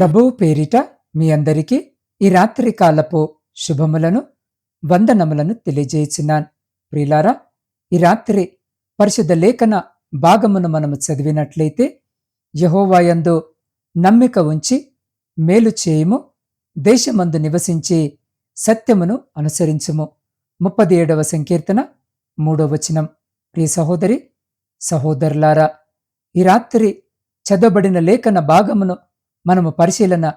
ప్రభువు పేరిట మీ అందరికీ ఈ రాత్రి కాలపు శుభములను వందనములను తెలియజేసినాన్. ప్రియులారా ఈ రాత్రి పరిశుద్ధ లేఖన భాగమును మనము చదివినట్లయితే యహోవాయందు నమ్మిక ఉంచి మేలు చేయుము దేశమందు నివసించి సత్యమును అనుసరించుము. ముప్పది ఏడవ సంకీర్తన మూడవ వచనం. ప్రియ సహోదరి సహోదరులారా ఈ రాత్రి చదవబడిన లేఖన భాగమును మనము పరిశీలన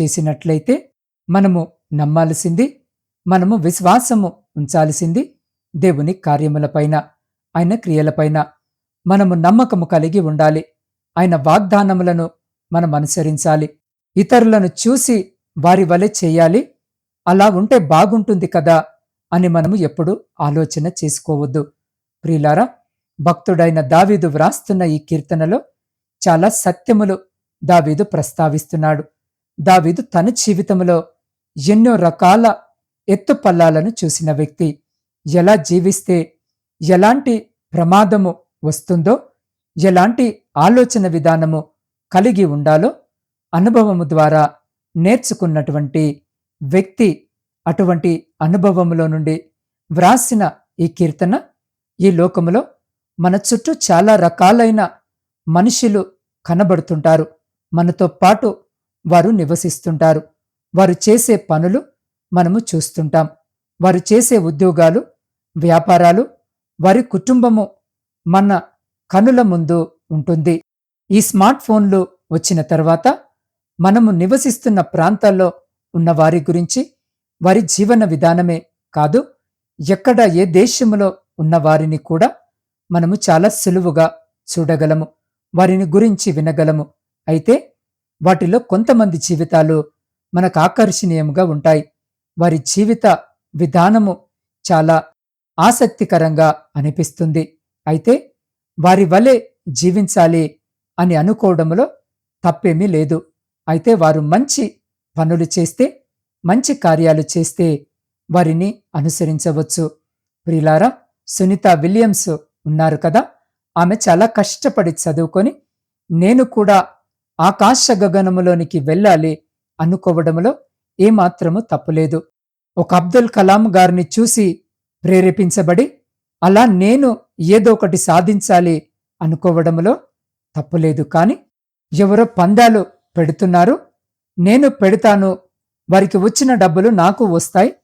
చేసినట్లయితే మనము నమ్మాల్సింది మనము విశ్వాసము ఉంచాల్సింది దేవుని కార్యములపైన ఆయన క్రియలపైన మనము నమ్మకము కలిగి ఉండాలి. ఆయన వాగ్దానములను మనం అనుసరించాలి. ఇతరులను చూసి వారి వలె చేయాలి. అలా ఉంటే బాగుంటుంది కదా అని మనము ఎప్పుడు ఆలోచన చేసుకోవద్దు. ప్రియులారా భక్తుడైన దావీదు వ్రాస్తున్న ఈ కీర్తనలో చాలా సత్యములు దావీదు ప్రస్తావిస్తున్నాడు. దావీదు తన జీవితంలో ఎన్నో రకాల ఎత్తుపల్లాలను చూసిన వ్యక్తి. ఎలా జీవిస్తే ఎలాంటి ప్రమాదము వస్తుందో ఎలాంటి ఆలోచన విధానము కలిగి ఉండాలో అనుభవము ద్వారా నేర్చుకున్నటువంటి వ్యక్తి అటువంటి అనుభవములో నుండి వ్రాసిన ఈ కీర్తన ఈ లోకములో మన చుట్టూ చాలా రకాలైన మనుషులు కనబడుతుంటారు. మనతో పాటు వారు నివసిస్తుంటారు. వారు చేసే పనులు మనము చూస్తుంటాం. వారు చేసే ఉద్యోగాలు వ్యాపారాలు వారి కుటుంబము మన కనుల ముందు ఉంటుంది. ఈ స్మార్ట్ ఫోన్లు వచ్చిన తర్వాత మనము నివసిస్తున్న ప్రాంతాల్లో ఉన్న వారి గురించి వారి జీవన విధానమే కాదు ఎక్కడ ఏ దేశములో ఉన్న వారిని కూడా మనము చాలా సులువుగా చూడగలము. వారిని గురించి వినగలము. అయితే వాటిలో కొంతమంది జీవితాలు మనకు ఆకర్షణీయంగా ఉంటాయి. వారి జీవిత విధానము చాలా ఆసక్తికరంగా అనిపిస్తుంది. అయితే వారి వలె జీవించాలి అని అనుకోవడంలో తప్పేమీ లేదు. అయితే వారు మంచి పనులు చేస్తే మంచి కార్యాలు చేస్తే వారిని అనుసరించవచ్చు. ప్రిలారా సునీత విలియమ్స్ ఉన్నారు కదా. ఆమె చాలా కష్టపడి చదువుకొని నేను కూడా ఆకాశ గగనములోనికి వెళ్ళాలి అనుకోవడంలో ఏమాత్రము తప్పులేదు. ఒక అబ్దుల్ కలాం గారిని చూసి ప్రేరేపించబడి అలా నేను ఏదో ఒకటి సాధించాలి అనుకోవడంలో తప్పులేదు. కాని ఎవరో పందాలు పెడుతున్నారు. నేను పెడతాను. వారికి వచ్చిన డబ్బులు నాకు వస్తాయి.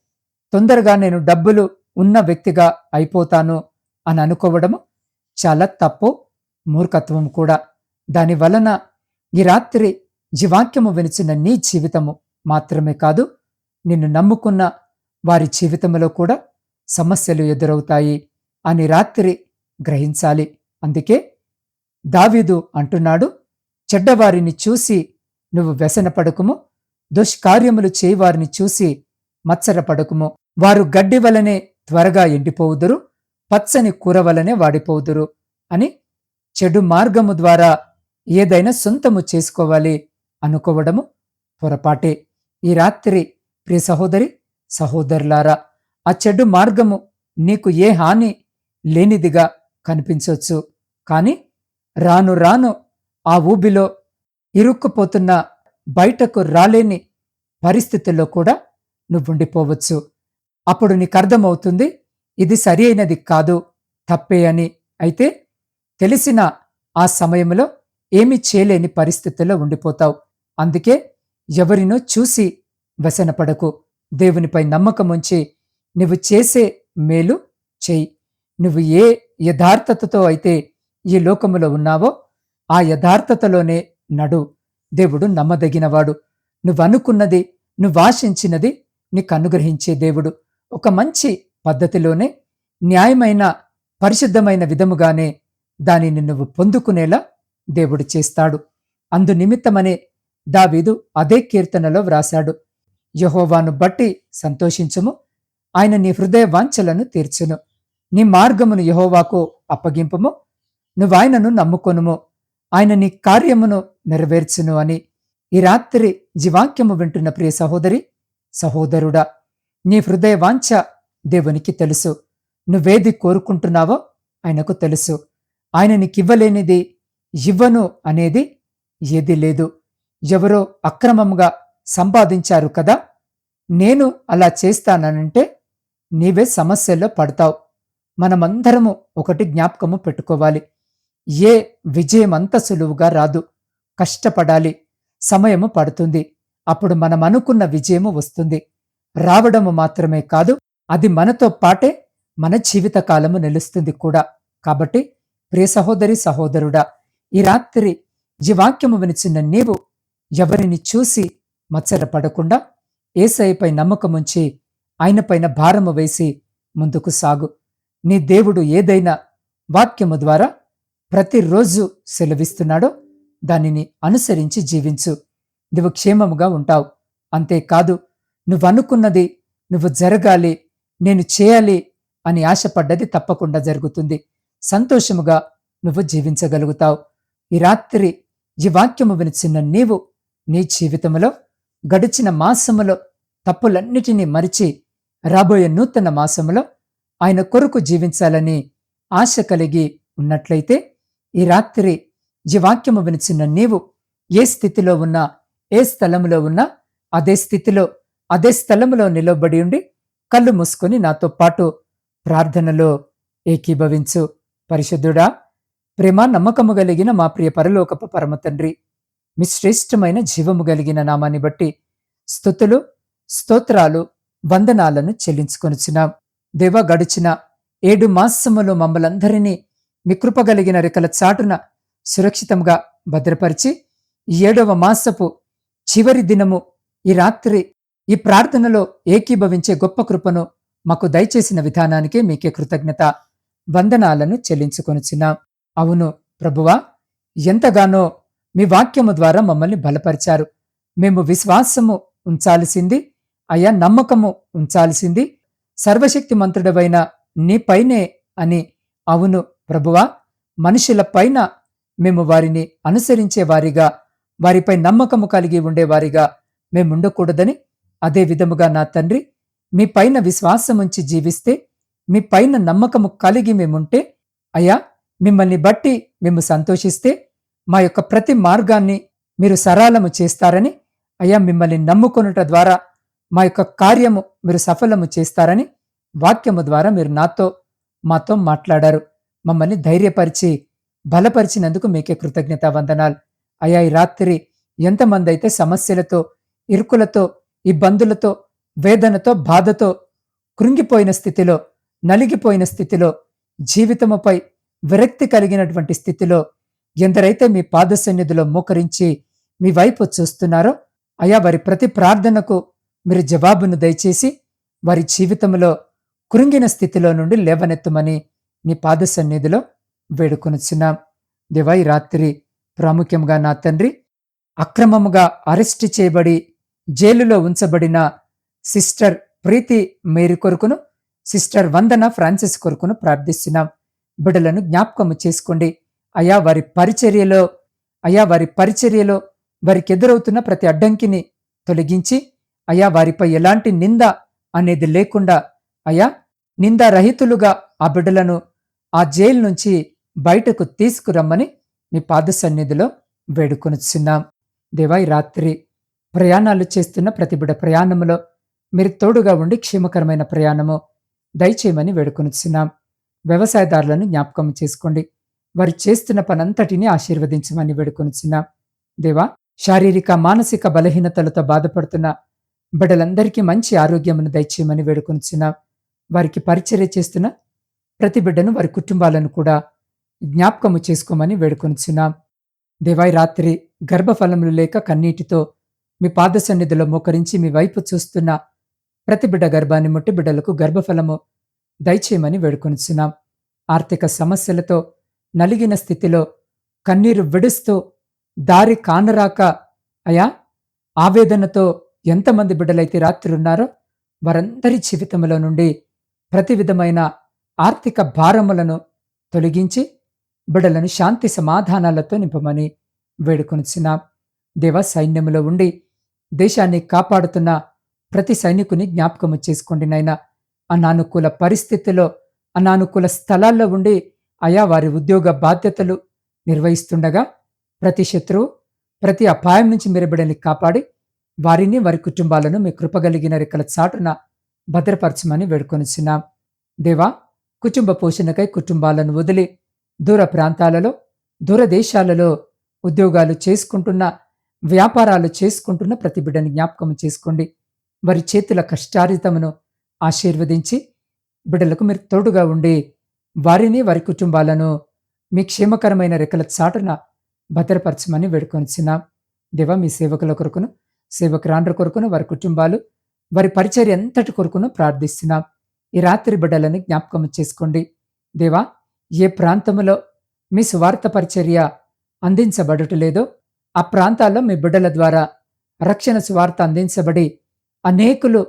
తొందరగా నేను డబ్బులు ఉన్న వ్యక్తిగా అయిపోతాను అని అనుకోవడము చాలా తప్పు మూర్ఖత్వం కూడా. దాని వలన ఈ రాత్రి జీవాక్యము వినిచిన నీ జీవితము మాత్రమే కాదు నిన్ను నమ్ముకున్న వారి జీవితంలో కూడా సమస్యలు ఎదురవుతాయి అని రాత్రి గ్రహించాలి. అందుకే దావీదు అంటున్నాడు చెడ్డవారిని చూసి నువ్వు వ్యసనపడకుము దుష్కార్యములు చేయవారిని చూసి మత్సరపడకుము వారు గడ్డి వలనే త్వరగా ఎండిపోవుదురు పచ్చని కూర వలనే వాడిపోవుదురు అని చెడు మార్గము ద్వారా ఏదైనా సొంతము చేసుకోవాలి అనుకోవడము పొరపాటే. ఈ రాత్రి ప్రియ సహోదరి సహోదరులారా ఆ చెడు మార్గము నీకు ఏ హాని లేనిదిగా కనిపించవచ్చు. కాని రాను రాను ఆ ఊబిలో ఇరుక్కుపోతున్న బయటకు రాలేని పరిస్థితుల్లో కూడా నువ్వుండిపోవచ్చు. అప్పుడు నీకు అర్థమవుతుంది ఇది సరి అయినది కాదు తప్పే అని. అయితే తెలిసిన ఆ సమయంలో ఏమీ చేయలేని పరిస్థితుల్లో ఉండిపోతావు. అందుకే ఎవరినో చూసి వ్యసనపడకు. దేవునిపై నమ్మకం ఉంచి నువ్వు చేసే మేలు చెయ్యి నువ్వు ఏ యథార్థతతో అయితే ఈ లోకములో ఉన్నావో ఆ యథార్థతలోనే నడు. దేవుడు నమ్మదగినవాడు. నువ్వు అనుకున్నది నువ్వు ఆశించినది నీకు అనుగ్రహించే దేవుడు. ఒక మంచి పద్ధతిలోనే న్యాయమైన పరిశుద్ధమైన విధముగానే దానిని నువ్వు పొందుకునేలా దేవుడు చేస్తాడు. అందు నిమిత్తమనే దావీదు అదే కీర్తనలో వ్రాశాడు. యహోవాను బట్టి సంతోషించుము. ఆయన నీ హృదయ వాంఛలను తీర్చును. నీ మార్గమును యహోవాకు అప్పగింపుము. నువ్వాయనను నమ్ముకొనుము. ఆయన నీ కార్యమును నెరవేర్చును అని ఈ రాత్రి జీవాక్యము వింటున్న ప్రియ సహోదరి సహోదరుడా నీ హృదయ వాంఛ దేవునికి తెలుసు. నువ్వేది కోరుకుంటున్నావో ఆయనకు తెలుసు. ఆయన నీకివ్వలేనిది ఇవ్వను అనేది ఏది లేదు. ఎవరో అక్రమంగా సంపాదించారు కదా నేను అలా చేస్తానంటే నీవే సమస్యల్లో పడతావు. మనమందరము ఒకటి జ్ఞాపకము పెట్టుకోవాలి. ఏ విజయం అంత సులువుగా రాదు. కష్టపడాలి. సమయము పడుతుంది. అప్పుడు మనం అనుకున్న విజయము వస్తుంది. రావడము మాత్రమే కాదు అది మనతో పాటే మన జీవితకాలము నిలుస్తుంది కూడా. కాబట్టి ప్రియ సహోదరి సహోదరుడా ఈ రాత్రి వాక్యము వినిచిన నీవు ఎవరిని చూసి మత్సరపడకుండా ఏసైపై నమ్మకముంచి ఆయనపైన భారము వేసి ముందుకు సాగు. నీ దేవుడు ఏదైనా వాక్యము ద్వారా ప్రతిరోజు సెలవిస్తున్నాడో దానిని అనుసరించి జీవించు. నువ్వు క్షేమముగా ఉంటావు. అంతేకాదు నువ్వనుకున్నది నువ్వు జరగాలి నేను చేయాలి అని ఆశపడ్డది తప్పకుండా జరుగుతుంది. సంతోషముగా నువ్వు జీవించగలుగుతావు. ఈ రాత్రి ఈ వాక్యము వినిచిన నీవు నీ జీవితంలో గడిచిన మాసములో తప్పులన్నిటినీ మరిచి రాబోయే నూతన మాసములో ఆయన కొరకు జీవించాలని ఆశ కలిగి ఉన్నట్లయితే ఈ రాత్రి ఈ వాక్యము వినిచిన నీవు ఏ స్థితిలో ఉన్నా ఏ స్థలములో ఉన్నా అదే స్థితిలో అదే స్థలములో నిలబడి ఉండి కళ్ళు మూసుకొని నాతో పాటు ప్రార్థనలో ఏకీభవించు. పరిశుద్ధుడా ప్రేమ నమ్మకము కలిగిన మా ప్రియ పరలోకపు పరమ తండ్రి. మీ శ్రేష్టమైన జీవము కలిగిన నామాన్ని బట్టి స్థుతులు స్తోత్రాలు వందనాలను చెల్లించుకొనిచున్నాం. దేవ గడిచిన ఏడు మాసములు మమ్మలందరినీ మీ కృప కలిగిన రెక్కల చాటున సురక్షితంగా భద్రపరిచి ఏడవ మాసపు చివరి దినము ఈ రాత్రి ఈ ప్రార్థనలో ఏకీభవించే గొప్ప కృపను మాకు దయచేసిన విధానానికి మీకే కృతజ్ఞత వందనాలను చెల్లించుకొనిచున్నాం. అవును ప్రభువా ఎంతగానో మీ వాక్యము ద్వారా మమ్మల్ని బలపరిచారు. మేము విశ్వాసము ఉంచాల్సింది అయా నమ్మకము ఉంచాల్సింది సర్వశక్తి మంత్రుడవైన నీపైనే అని. అవును ప్రభువా మనుషులపైన మేము వారిని అనుసరించే వారిగా వారిపై నమ్మకము కలిగి ఉండేవారిగా మేముండకూడదని అదే విధముగా నా తండ్రి మీ పైన విశ్వాసముంచి జీవిస్తే మీ పైన నమ్మకము కలిగి మేముంటే అయా మిమ్మల్ని బట్టి మేము సంతోషిస్తే మా యొక్క ప్రతి మార్గాన్ని మీరు సరళము చేస్తారని అయ్యా మిమ్మల్ని నమ్ముకొనుట ద్వారా మా యొక్క కార్యము మీరు సఫలము చేస్తారని వాక్యము ద్వారా మీరు నాతో మాతో మాట్లాడారు. మమ్మల్ని ధైర్యపరిచి బలపరిచినందుకు మీకే కృతజ్ఞత వందనాలు. అయ్యా ఈ రాత్రి ఎంతమంది అయితే సమస్యలతో ఇరుకులతో ఇబ్బందులతో వేదనతో బాధతో కృంగిపోయిన స్థితిలో నలిగిపోయిన స్థితిలో జీవితముపై విరక్తి కలిగినటువంటి స్థితిలో ఎందరైతే మీ పాద సన్నిధిలో మోకరించి మీ వైపు చూస్తున్నారో అయా వారి ప్రతి ప్రార్థనకు మీరు జవాబును దయచేసి వారి జీవితంలో కృంగిన స్థితిలో నుండి లేవనెత్తమని నీ పాద సన్నిధిలో వేడుకొనుచున్నాం. దేవా రాత్రి ప్రాముఖ్యంగా నా తండ్రి అక్రమముగా అరెస్టు చేయబడి జైలులో ఉంచబడిన సిస్టర్ ప్రీతి మేరీ కొరకును సిస్టర్ వందన ఫ్రాన్సిస్ కొరకును ప్రార్థిస్తున్నాం. బిడలను జ్ఞాపకము చేసుకోండి. అయా వారి పరిచర్యలో అయా వారి పరిచర్యలో వారికి ఎదురవుతున్న ప్రతి అడ్డంకిని తొలగించి అయా వారిపై ఎలాంటి నింద అనేది లేకుండా అయా నిందారహితులుగా ఆ బిడ్డలను ఆ జైలు నుంచి బయటకు తీసుకురమ్మని మీ పాద సన్నిధిలో వేడుకొనిచున్నాం దేవాయి రాత్రి ప్రయాణాలు చేస్తున్న ప్రతి బిడ ప్రయాణములో మీరు తోడుగా ఉండి క్షేమకరమైన ప్రయాణము దయచేయమని వేడుకొనిచున్నాం. వ్యవసాయదారులను జ్ఞాపకం చేసుకోండి. వారు చేస్తున్న పనంతటిని ఆశీర్వదించమని వేడుకొనిచున్నాం దేవా శారీరక మానసిక బలహీనతలతో బాధపడుతున్న బిడ్డలందరికీ మంచి ఆరోగ్యమును దయచేయమని వేడుకొనిచున్నాం వారికి పరిచర్య చేస్తున్న ప్రతి బిడ్డను వారి కుటుంబాలను కూడా జ్ఞాపకము చేసుకోమని వేడుకొనిచున్నాం దేవాయి రాత్రి గర్భఫలములు లేక కన్నీటితో మీ పాద సన్నిధిలో మోకరించి మీ వైపు చూస్తున్న ప్రతి బిడ్డ గర్భాన్ని ముట్టి బిడ్డలకు గర్భఫలము దయచేయమని వేడుకొనిచున్నాం. ఆర్థిక సమస్యలతో నలిగిన స్థితిలో కన్నీరు విడుస్తూ దారి కానరాక అయా ఆవేదనతో ఎంతమంది బిడ్డలైతే రాత్రులున్నారో వారందరి జీవితంలో నుండి ప్రతి విధమైన ఆర్థిక భారములను తొలగించి బిడలను శాంతి సమాధానాలతో నింపమని వేడుకొనిచున్నాం. దేవ సైన్యములో ఉండి దేశాన్ని కాపాడుతున్న ప్రతి సైనికుని జ్ఞాపకము చేసుకోండి నైనా అనానుకూల పరిస్థితిలో అనానుకూల స్థలాల్లో ఉండి అయా వారి ఉద్యోగ బాధ్యతలు నిర్వహిస్తుండగా ప్రతి శత్రువు ప్రతి అపాయం నుంచి మీరు కాపాడి వారిని వారి కుటుంబాలను మీ కృపగలిగిన రెక్కల చాటున భద్రపరచమని వేడుకొనిచున్నాం. దేవా కుటుంబ పోషణకై కుటుంబాలను వదిలి దూర ప్రాంతాలలో దూర దేశాలలో ఉద్యోగాలు చేసుకుంటున్న వ్యాపారాలు చేసుకుంటున్న ప్రతి బిడ్డని జ్ఞాపకం చేసుకోండి. వారి చేతుల కష్టారితమును ఆశీర్వదించి బిడ్డలకు మీరు తోడుగా ఉండి వారిని వారి కుటుంబాలను మీ క్షేమకరమైన రెక్కల చాటున భద్రపరచమని వేడుకొనిచున్నాం. దేవా మీ సేవకుల కొరకును సేవకురాండ్ర కొరకును వారి కుటుంబాలు వారి పరిచర్య ఎంతటి కొరకును ప్రార్థిస్తున్నాం. ఈ రాత్రి బిడ్డలను జ్ఞాపకం చేసుకోండి. దేవా ఏ ప్రాంతంలో మీ స్వార్థ పరిచర్య అందించబడటలేదో ఆ ప్రాంతాల్లో మీ బిడ్డల ద్వారా రక్షణ స్వార్థ అందించబడి అనేకులు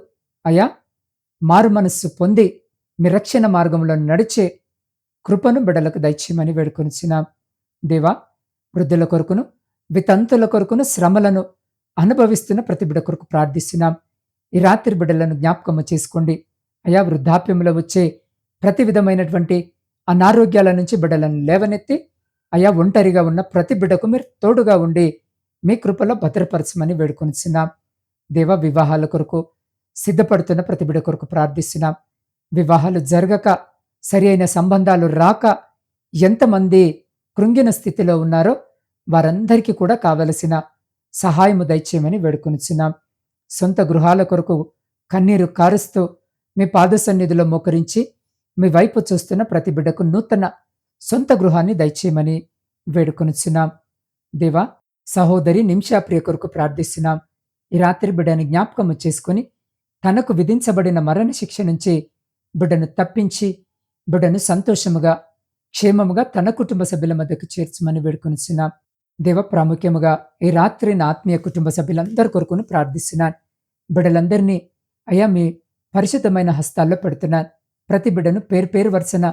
అయా మారు మనస్సు పొంది మీ రక్షణ మార్గంలో నడిచే కృపను బిడలకు దయచేయమని వేడుకొనిచ్చినాం దేవా వృద్ధుల కొరకును వితంతుల కొరకును శ్రమలను అనుభవిస్తున్న ప్రతి బిడ కొరకు ప్రార్థిస్తున్నాం. ఈ రాత్రి బిడ్డలను జ్ఞాపకము చేసుకోండి. అయా వృద్ధాప్యంలో వచ్చే ప్రతి విధమైనటువంటి అనారోగ్యాల నుంచి బిడ్డలను లేవనెత్తి అయా ఒంటరిగా ఉన్న ప్రతి బిడ్డకు మీరు తోడుగా ఉండి మీ కృపలో భద్రపరచమని వేడుకొనిచున్నాం. దేవ వివాహాల కొరకు సిద్ధపడుతున్న ప్రతిబిడ కొరకు ప్రార్థిస్తున్నాం. వివాహాలు జరగక సరి అయిన సంబంధాలు రాక ఎంతమంది కృంగిన స్థితిలో ఉన్నారో వారందరికీ కూడా కావలసిన సహాయము దయచేయమని వేడుకొనిచున్నాం. సొంత గృహాల కొరకు కన్నీరు కారుస్తూ మీ పాద సన్నిధిలో మోకరించి మీ వైపు చూస్తున్న ప్రతి బిడ్డకు నూతన సొంత గృహాన్ని దయచేయమని వేడుకొనిచున్నాం. దేవా సహోదరి నిమిషాప్రియ కొరకు ప్రార్థిస్తున్నాం. ఈ రాత్రి బిడ్డని జ్ఞాపకము చేసుకుని తనకు విధించబడిన మరణశిక్ష నుంచి బిడ్డను తప్పించి బిడ్డను సంతోషముగా క్షేమముగా తన కుటుంబ సభ్యుల మధ్యకు చేర్చమని వేడుకొనిచున్నాం. దేవ ప్రాముఖ్యముగా ఈ రాత్రి నా ఆత్మీయ కుటుంబ సభ్యులందరి కొరకును ప్రార్థిస్తున్నాను. బిడ్డలందరినీ అయ్యా మీ పరిశుద్ధమైన హస్తాల్లో పెడుతున్నాను. ప్రతి బిడ్డను పేరు పేరు వరుసన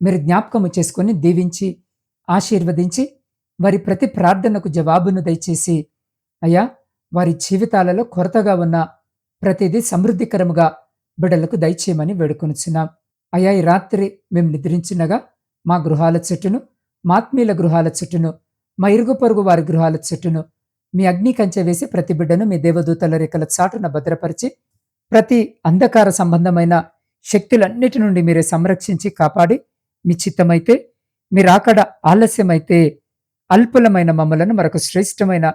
మీరు జ్ఞాపకము చేసుకొని దీవించి ఆశీర్వదించి వారి ప్రతి ప్రార్థనకు జవాబును దయచేసి అయ్యా వారి జీవితాలలో కొరతగా ఉన్న ప్రతిదీ సమృద్ధికరముగా బిడ్డలకు దయచేయమని వేడుకొనుచున్నాం. అయా ఈ రాత్రి మేము నిద్రించినగా మా గృహాల చెట్టును మాత్మీయుల గృహాల చెట్టును మా ఇరుగు పొరుగు వారి గృహాల చెట్టును మీ అగ్ని కంచె వేసి ప్రతి బిడ్డను మీ దేవదూతల రేఖల చాటున భద్రపరిచి ప్రతి అంధకార సంబంధమైన శక్తులన్నిటి నుండి మీరే సంరక్షించి కాపాడి మీ చిత్తమైతే మీరాకడ ఆలస్యమైతే అల్పులమైన మమ్మలను మరొక శ్రేష్టమైన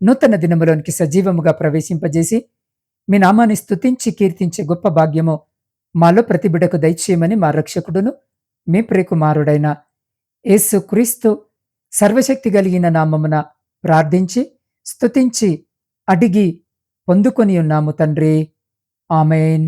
నూతన దినములోనికి సజీవముగా ప్రవేశింపజేసి మీ నామాన్ని స్తుతించి కీర్తించే గొప్ప భాగ్యము మాలో ప్రతి బిడకు దయచేయమని మా రక్షకుడును మీ ప్రియకుమారుడైన యేసు క్రీస్తు సర్వశక్తి కలిగిన నామమున ప్రార్థించి స్తుతించి అడిగి పొందుకొని ఉన్నాము తండ్రి. ఆమెన్.